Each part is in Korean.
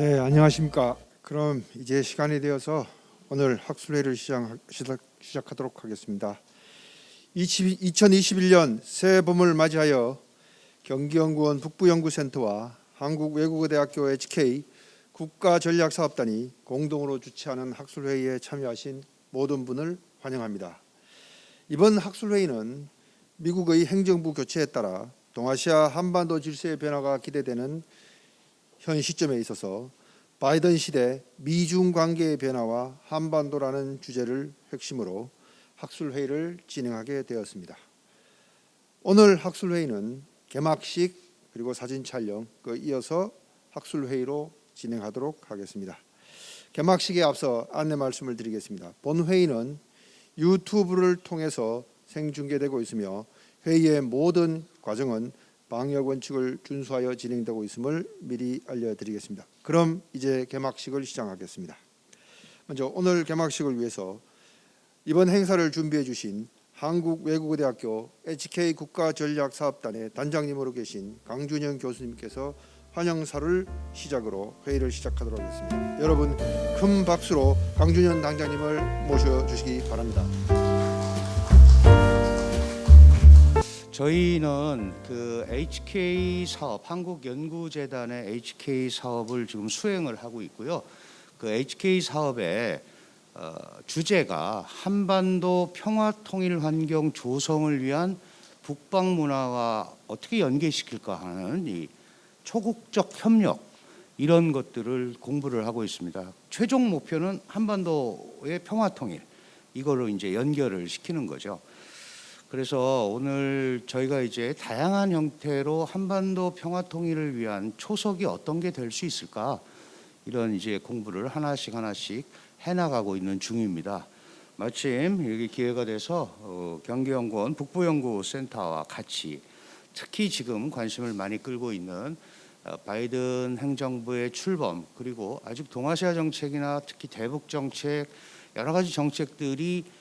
네, 안녕하십니까. 그럼 이제 시간이 되어서 오늘 학술회를 시작, 시작 하도록 하겠습니다. 20, 2021년 새해 봄을 맞이하여 경기연구원 북부연구센터와 한국외국어대학교 HK 국가전략사업단이 공동으로 주최하는 학술회의에 참여하신 모든 분을 환영합니다. 이번 학술회의는 미국의 행정부 교체에 따라 동아시아 한반도 질서의 변화가 기대되는 현 시점에 있어서 바이든 시대 미중 관계의 변화와 한반도라는 주제를 핵심으로 학술 회의를 진행하게 되었습니다. 오늘 학술 회의는 개막식 그리고 사진 촬영 그 이어서 학술 회의로 진행하도록 하겠습니다. 개막식에 앞서 안내 말씀을 드리겠습니다. 본 회의는 유튜브를 통해서 생중계되고 있으며 회의의 모든 과정은 방역 원칙을 준수하여 진행되고 있음을 미리 알려드리겠습니다. 그럼 이제 개막식을 시작하겠습니다. 먼저 오늘 개막식을 위해서 이번 행사를 준비해 주신 한국외국어대학교 HK 국가전략사업단의 단장님으로 계신 강준영 교수님께서 환영사를 시작으로 회의를 시작하도록 하겠습니다. 여러분 큰 박수로 강준현 단장님을 모셔 주시기 바랍니다. 저희는 그 HK 사업 한국연구재단의 HK 사업을 지금 수행을 하고 있고요. 그 HK 사업의 어, 주제가 한반도 평화 통일 환경 조성을 위한 북방 문화와 어떻게 연계시킬까 하는 이 초국적 협력 이런 것들을 공부를 하고 있습니다. 최종 목표는 한반도의 평화 통일 이걸로 이제 연결을 시키는 거죠. 그래서 오늘 저희가 이제 다양한 형태로 한반도 평화 통일을 위한 초석이 어떤 게 될 수 있을까 이런 이제 공부를 하나씩 하나씩 해나가고 있는 중입니다. 마침 여기 기회가 돼서 어, 경기연구원 북부연구센터와 같이 특히 지금 관심을 많이 끌고 있는 어, 바이든 행정부의 출범 그리고 아직 동아시아 정책이나 특히 대북 정책 여러 가지 정책들이 어,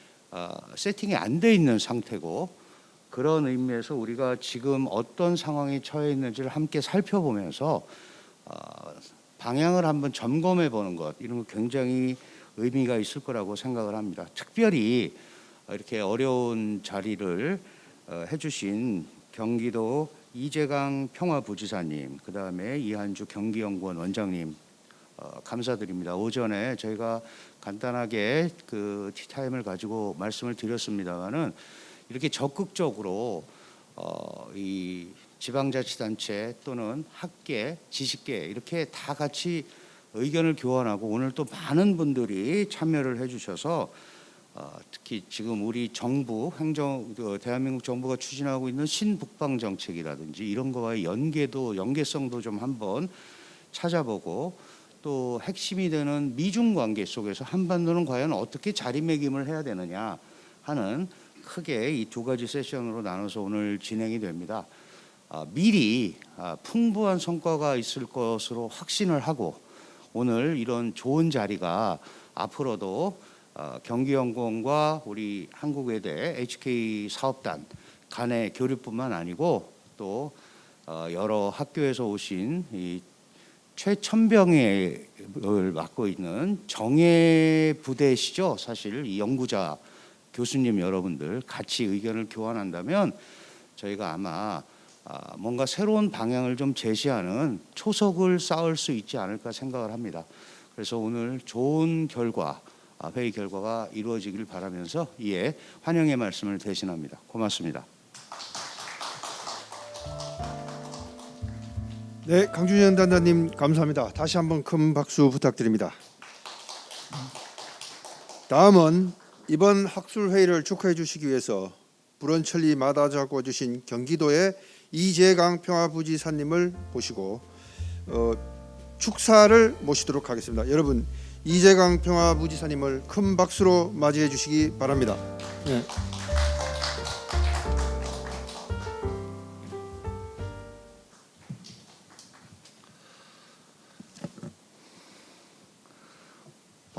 세팅이 안 돼 있는 상태고 그런 의미에서 우리가 지금 어떤 상황에 처해 있는지를 함께 살펴보면서 어, 방향을 한번 점검해 보는 것 이런 거 굉장히 의미가 있을 거라고 생각을 합니다. 특별히 이렇게 어려운 자리를 어, 해주신 경기도 이재강 평화부지사님, 그 다음에 이한주 경기연구원 원장님 어, 감사드립니다. 오전에 저희가 간단하게 그 티타임을 가지고 말씀을 드렸습니다만은 이렇게 적극적으로 어, 이 지방자치단체 또는 학계, 지식계 이렇게 다 같이 의견을 교환하고 오늘 또 많은 분들이 참여를 해주셔서 어, 특히 지금 우리 정부 행정 그 대한민국 정부가 추진하고 있는 신북방 정책이라든지 이런 거와의 연계도 연계성도 좀 한번 찾아보고 또 핵심이 되는 미중 관계 속에서 한반도는 과연 어떻게 자리매김을 해야 되느냐 하는 크게 이 두 가지 세션으로 나눠서 오늘 진행이 됩니다. 아, 미리 아, 풍부한 성과가 있을 것으로 확신을 하고 오늘 이런 좋은 자리가 앞으로도 어, 경기연구원과 우리 한국외대 HK 사업단 간의 교류뿐만 아니고 또 어, 여러 학교에서 오신 이 최천병을 맡고 있는 정예 부대시죠. 사실 이 연구자 교수님 여러분들 같이 의견을 교환한다면 저희가 아마 아, 뭔가 새로운 방향을 좀 제시하는 초석을 쌓을 수 있지 않을까 생각을 합니다. 그래서 오늘 좋은 결과, 아, 회의 결과가 이루어지길 바라면서 이에 환영의 말씀을 대신합니다. 고맙습니다. 네, 강준현 단장님 감사합니다. 다시 한번 큰 박수 부탁드립니다. 다음은 이번 학술 회의를 축하해 주시기 위해서 불원천리 마다자고 주신 경기도의 이재강 평화부지사님을 모시고 어, 축사를 모시도록 하겠습니다. 여러분 이재강 평화부지사님을 큰 박수로 맞이해 주시기 바랍니다. 네.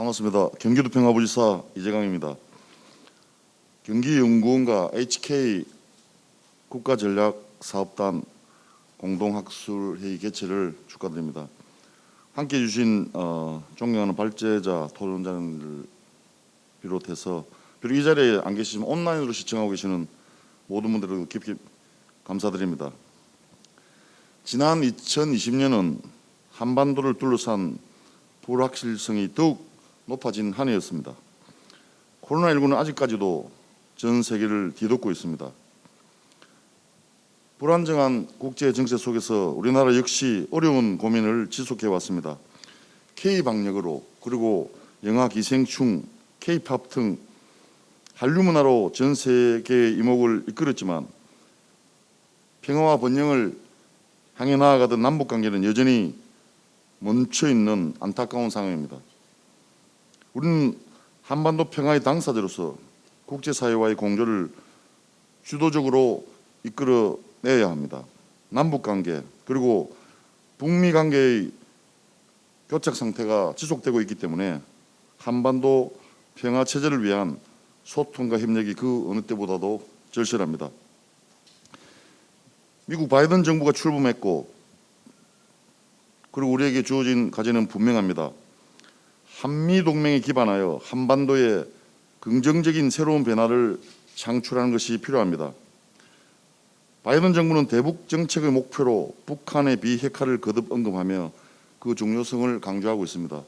반갑습니다. 경기도 평화부지사 이재강입니다. 경기연구원과 HK 국가전략사업단 공동학술회의 개최를 축하드립니다. 함께 해 주신 어, 존경하는 발제자 토론자를 비롯해서 그리고 이 자리에 안 계시지만 온라인으로 시청하고 계시는 모든 분들에게 깊이 감사드립니다. 지난 2020년은 한반도를 둘러싼 불확실성이 더욱 높아진 한 해였습니다. 코로나19는 아직까지도 전 세계를 뒤덮고 있습니다. 불안정한 국제 정세 속에서 우리나라 역시 어려운 고민을 지속해 왔습니다. K 방역으로 그리고 영화 기생충, K-팝 등 한류 문화로 전 세계의 이목을 이끌었지만 평화와 번영을 향해 나아가던 남북 관계는 여전히 멈춰 있는 안타까운 상황입니다. 우리는 한반도 평화의 당사자로서 국제사회와의 공조를 주도적으로 이끌어내야 합니다. 남북 관계 그리고 북미 관계의 교착 상태가 지속되고 있기 때문에 한반도 평화 체제를 위한 소통과 협력이 그 어느 때보다도 절실합니다. 미국 바이든 정부가 출범했고 그리고 우리에게 주어진 과제는 분명합니다. 한미 동맹에 기반하여 한반도에 긍정적인 새로운 변화를 창출하는 것이 필요합니다. 바이든 정부는 대북 정책의 목표로 북한의 비핵화를 거듭 언급하며 그 중요성을 강조하고 있습니다.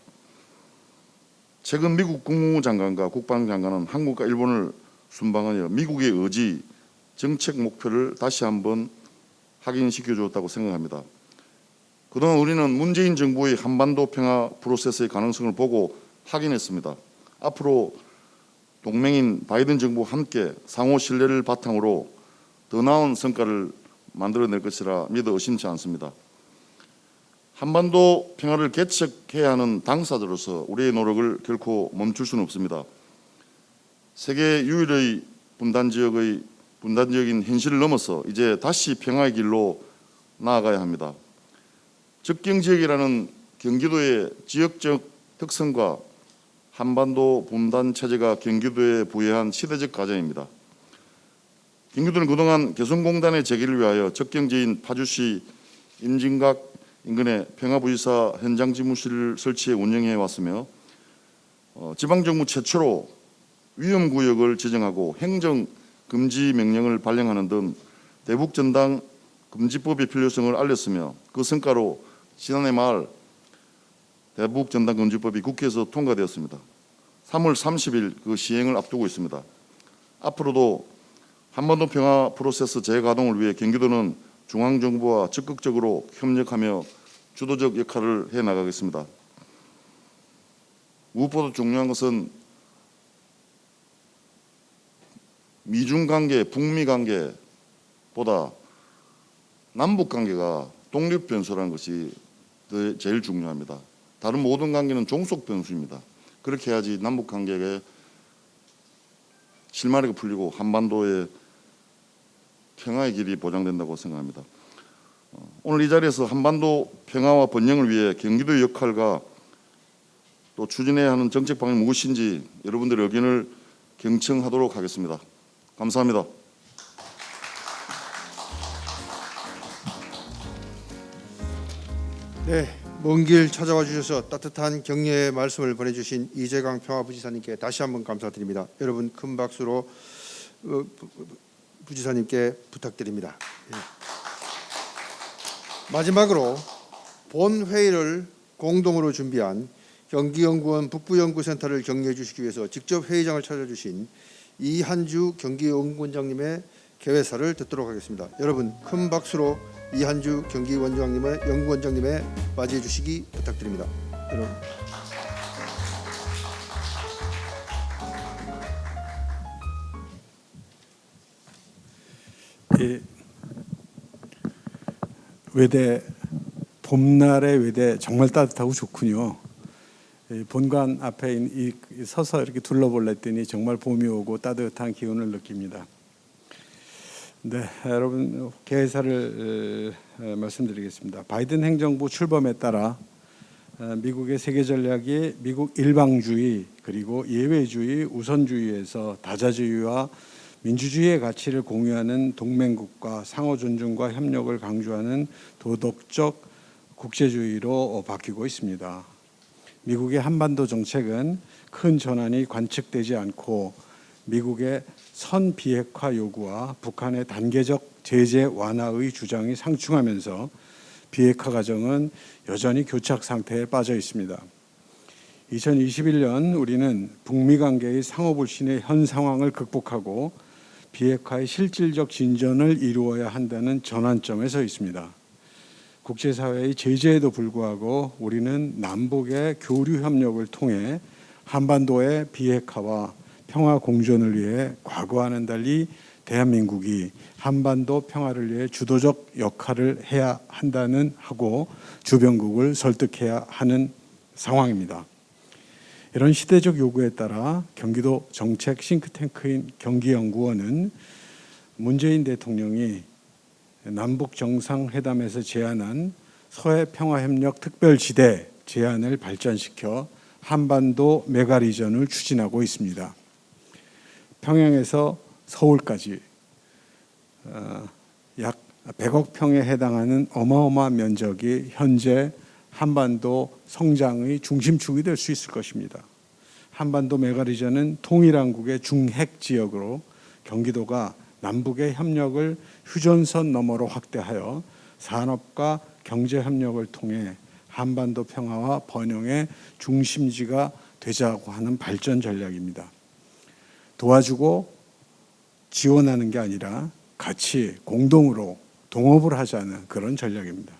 최근 미국 국무부 장관과 국방장관은 한국과 일본을 순방하여 미국의 의지, 정책 목표를 다시 한번 확인시켜 주었다고 생각합니다. 그동안 우리는 문재인 정부의 한반도 평화 프로세스의 가능성을 보고 확인했습니다. 앞으로 동맹인 바이든 정부와 함께 상호 신뢰를 바탕으로 더 나은 성과를 만들어낼 것이라 믿어 의심치 않습니다. 한반도 평화를 개척해야 하는 당사자로서 우리의 노력을 결코 멈출 수는 없습니다. 세계 유일의 분단 지역의 분단적인 현실을 넘어서 이제 다시 평화의 길로 나아가야 합니다. 접경 지역이라는 경기도의 지역적 특성과 한반도 분단 체제가 경기도에 부여한 시대적 과제입니다. 경기도는 그동안 개성공단의 재개를 위하여 접경지인 파주시 임진각 인근에 평화부의사 현장 지무실을 설치해 운영해 왔으며 어, 지방정부 최초로 위험구역을 지정하고 행정 금지 명령을 발령하는 등 대북 전당 금지법의 필요성을 알렸으며 그 성과로 지난해 말 대북 전당 금지법이 국회에서 통과되었습니다. 3월 30일 그 시행을 앞두고 있습니다. 앞으로도 한반도 평화 프로세스 재가동을 위해 경기도는 중앙 정부와 적극적으로 협력하며 주도적 역할을 해 나가겠습니다. 무엇보다 중요한 것은 미중 관계, 북미 관계보다 남북 관계가 독립 변수라는 것이 더 제일 중요합니다. 다른 모든 관계는 종속 변수입니다. 그렇게 해야지 남북 관계가 실마리가 풀리고 한반도의 평화의 길이 보장된다고 생각합니다. 어, 오늘 이 자리에서 한반도 평화와 번영을 위해 경기도의 역할과 또 추진해야 하는 정책 방향이 무엇인지 여러분들의 의견을 경청하도록 하겠습니다. 감사합니다. 네, 먼 길 찾아와 주셔서 따뜻한 격려의 말씀을 보내주신 이재강 평화부지사님께 다시 한번 감사드립니다. 여러분 큰 박수로 어, 부지사님께 부탁드립니다. 예. 마지막으로 본 회의를 공동으로 준비한 경기연구원 북부연구센터를 격려해 주시기 위해서 직접 회의장을 찾아주신 이한주 경기연구원장님의 개회사를 듣도록 하겠습니다. 여러분 큰 박수로 이한주 경기 원장님의 연구 원장님의 맞이해 주시기 부탁드립니다. 여러분. 이 외대 봄날의 외대 정말 따뜻하고 좋군요. 이 본관 앞에 서서 이렇게 둘러볼랬더니 정말 봄이 오고 따뜻한 기운을 느낍니다. 네, 여러분 개회사를 어, 말씀드리겠습니다. 바이든 행정부 출범에 따라 어, 미국의 세계 전략이 미국 일방주의 그리고 예외주의 우선주의에서 다자주의와 민주주의의 가치를 공유하는 동맹국과 상호 존중과 협력을 강조하는 도덕적 국제주의로 바뀌고 있습니다. 미국의 한반도 정책은 큰 전환이 관측되지 않고 미국의 선 비핵화 요구와 북한의 단계적 제재 완화의 주장이 상충하면서 비핵화 과정은 여전히 교착 상태에 빠져 있습니다. 2021년 우리는 북미 관계의 상호 불신의 현 상황을 극복하고 비핵화의 실질적 진전을 이루어야 한다는 전환점에 서 있습니다. 국제사회의 제재에도 불구하고 우리는 남북의 교류 협력을 통해 한반도의 비핵화와 평화 공존을 위해 과거와는 달리 대한민국이 한반도 평화를 위해 주도적 역할을 해야 한다는 하고 주변국을 설득해야 하는 상황입니다. 이런 시대적 요구에 따라 경기도 정책 싱크탱크인 경기연구원은 문재인 대통령이 남북 정상회담에서 제안한 서해 평화협력 특별지대 제안을 발전시켜 한반도 메가리전을 추진하고 있습니다. 평양에서 서울까지 어, 약 100억 평에 해당하는 어마어마한 면적이 현재 한반도 성장의 중심축이 될 수 있을 것입니다. 한반도 메가리전은 통일한국의 중핵 지역으로 경기도가 남북의 협력을 휴전선 너머로 확대하여 산업과 경제 협력을 통해 한반도 평화와 번영의 중심지가 되자고 하는 발전 전략입니다. 도와주고 지원하는 게 아니라 같이 공동으로 동업을 하자는 그런 전략입니다.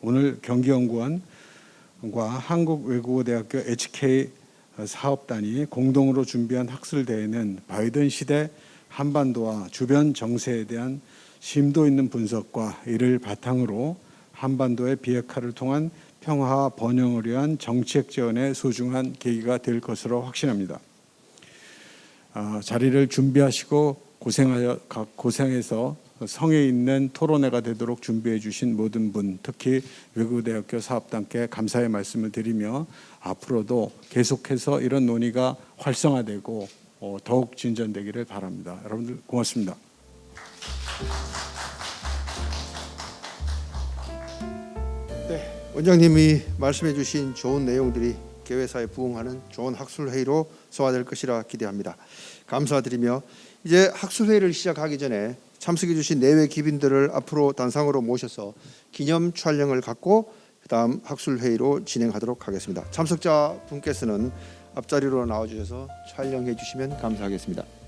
오늘 경기연구원과 한국외국어대학교 HK 사업단이 공동으로 준비한 학술 대회는 바이든 시대 한반도와 주변 정세에 대한 심도 있는 분석과 이를 바탕으로 한반도의 비핵화를 통한 평화와 번영을 위한 정책 지원의 소중한 계기가 될 것으로 확신합니다. 아, 자리를 준비하시고 고생하여 고생해서 성에 있는 토론회가 되도록 준비해 주신 모든 분, 특히 외국대학교 사업단께 감사의 말씀을 드리며 앞으로도 계속해서 이런 논의가 활성화되고 어, 더욱 진전되기를 바랍니다. 여러분들 고맙습니다. 원장님이 말씀해 주신 좋은 내용들이 개회사에 부응하는 좋은 학술 회의로 소화될 것이라 기대합니다. 감사드리며 이제 학술 회의를 시작하기 전에 참석해 주신 내외 기빈들을 앞으로 단상으로 모셔서 기념 촬영을 갖고 그다음 학술 회의로 진행하도록 하겠습니다. 참석자 분께서는 앞자리로 나와주셔서 촬영해 주시면 감사하겠습니다.